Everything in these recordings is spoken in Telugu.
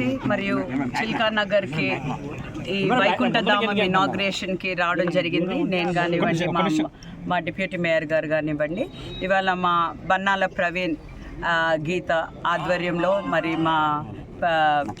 జిహెచ్ఎంసి మరియు చిల్కా నగర్కి ఈ వైకుంఠ ధామం ఇనాగ్రేషన్కి రావడం జరిగింది. నేను కానివ్వండి మా మా డిప్యూటీ మేయర్ గారు కానివ్వండి. ఇవాళ మా బన్నాల ప్రవీణ్ గీత ఆధ్వర్యంలో మరి మా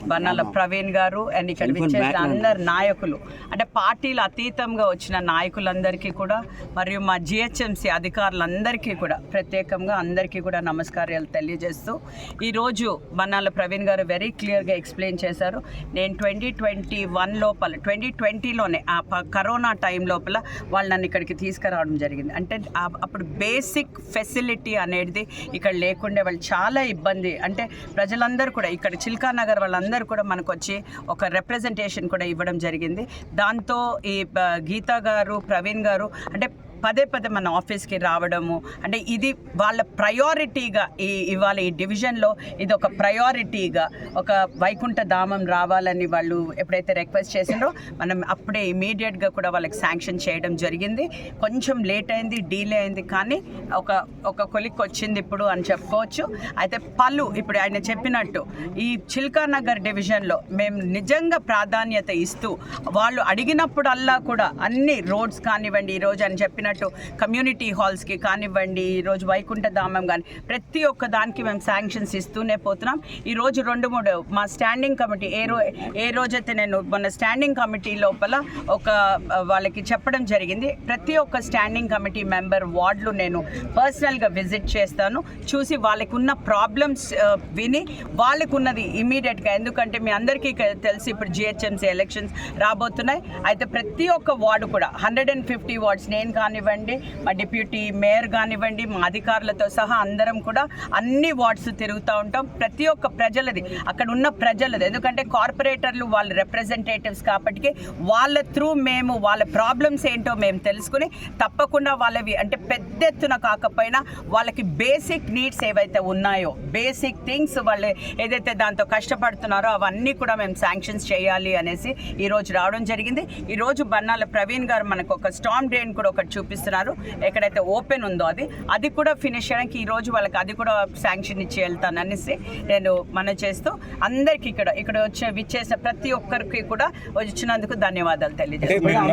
బన్నాల ప్రవీణ్ గారు అండ్ ఇక్కడ విచ్చేసిన అందరు నాయకులు. అంటే పార్టీలు అతీతంగా వచ్చిన నాయకులందరికీ కూడా మరియు మా జిహెచ్ఎంసీ అధికారులందరికీ కూడా ప్రత్యేకంగా అందరికీ కూడా నమస్కారాలు తెలియజేస్తూ ఈరోజు బన్నాల ప్రవీణ్ గారు వెరీ క్లియర్గా ఎక్స్ప్లెయిన్ చేశారు. నేను ట్వంటీ ట్వంటీ వన్ లోపల ట్వంటీ ట్వంటీలోనే ఆ ప- కరోనా టైం లోపల వాళ్ళు నన్ను ఇక్కడికి తీసుకురావడం జరిగింది. అంటే అప్పుడు బేసిక్ ఫెసిలిటీ అనేది ఇక్కడ లేకుండే వాళ్ళు చాలా ఇబ్బంది. అంటే ప్రజలందరూ కూడా ఇక్కడ చిల్కా నగర్ వాళ్ళందరూ కూడా మనకు వచ్చి ఒక రిప్రజెంటేషన్ కూడా ఇవ్వడం జరిగింది. దాంతో ఈ గీతా గారు ప్రవీణ్ గారు అంటే పదే పదే మన ఆఫీస్కి రావడము అంటే ఇది వాళ్ళ ప్రయారిటీగా ఈ ఇవాళ ఈ డివిజన్లో ఇది ఒక ప్రయారిటీగా ఒక వైకుంఠ ధామం రావాలని వాళ్ళు ఎప్పుడైతే రిక్వెస్ట్ చేసిండ్రో మనం అప్పుడే ఇమీడియట్గా కూడా వాళ్ళకి శాంక్షన్ చేయడం జరిగింది. కొంచెం లేట్ అయింది డీలే అయింది కానీ ఒక ఒక కొలిక్ వచ్చింది ఇప్పుడు అని చెప్పుకోవచ్చు. అయితే పలు ఇప్పుడు ఆయన చెప్పినట్టు ఈ చిల్కా నగర్ డివిజన్లో మేము నిజంగా ప్రాధాన్యత ఇస్తూ వాళ్ళు అడిగినప్పుడల్లా కూడా అన్ని రోడ్స్ కానివ్వండి ఈరోజు అని చెప్పిన చెప్పినట్టు కమ్యూనిటీ హాల్స్కి కానివ్వండి ఈరోజు వైకుంఠ ధామం కానీ ప్రతి ఒక్క దానికి మేము శాంక్షన్స్ ఇస్తూనే పోతున్నాం. ఈరోజు రెండు మూడు మా స్టాండింగ్ కమిటీ ఏ రో ఏ రోజైతే నేను మొన్న స్టాండింగ్ కమిటీ లోపల ఒక వాళ్ళకి చెప్పడం జరిగింది. ప్రతి ఒక్క స్టాండింగ్ కమిటీ మెంబర్ వార్డులు నేను పర్సనల్గా విజిట్ చేస్తాను. చూసి వాళ్ళకి ఉన్న ప్రాబ్లమ్స్ విని వాళ్ళకు ఉన్నది ఇమీడియట్గా. ఎందుకంటే మీ అందరికీ తెలిసి ఇప్పుడు జిహెచ్ఎంసీ ఎలక్షన్స్ రాబోతున్నాయి. అయితే ప్రతి ఒక్క వార్డు కూడా హండ్రెడ్ అండ్ ఫిఫ్టీ వార్డ్స్ నేను కానీ కానివ్వండి మా డిప్యూటీ మేయర్ కానివ్వండి మా అధికారులతో సహా అందరం కూడా అన్ని వార్డ్స్ తిరుగుతూ ఉంటాం. ప్రతి ఒక్క ప్రజలది అక్కడ ఉన్న ప్రజలది. ఎందుకంటే కార్పొరేటర్లు వాళ్ళ రిప్రజెంటేటివ్స్ కాబట్టి వాళ్ళ త్రూ మేము వాళ్ళ ప్రాబ్లమ్స్ ఏంటో మేము తెలుసుకుని తప్పకుండా వాళ్ళవి అంటే పెద్ద ఎత్తున కాకపోయినా వాళ్ళకి బేసిక్ నీడ్స్ ఏవైతే ఉన్నాయో బేసిక్ థింగ్స్ వాళ్ళు ఏదైతే దాంతో కష్టపడుతున్నారో అవన్నీ కూడా మేము శాంక్షన్స్ చేయాలి అనేసి ఈరోజు రావడం జరిగింది. ఈరోజు బన్నాల ప్రవీణ్ గారు మనకు ఒక స్టామ్ డ్రైన్ కూడా ఒకటి చూపిస్తున్నారు. ఎక్కడైతే ఓపెన్ ఉందో అది. అది కూడా ఫినిష్ చేయడానికి ఈరోజు వాళ్ళకి అది కూడా శాంక్షన్ ఇచ్చి వెళ్తాను అనేసి నేను మన చేస్తూ అందరికీ ఇక్కడ ఇక్కడ వచ్చే విచ్చేసిన ప్రతి ఒక్కరికి కూడా వచ్చినందుకు ధన్యవాదాలు తెలియజేస్తాను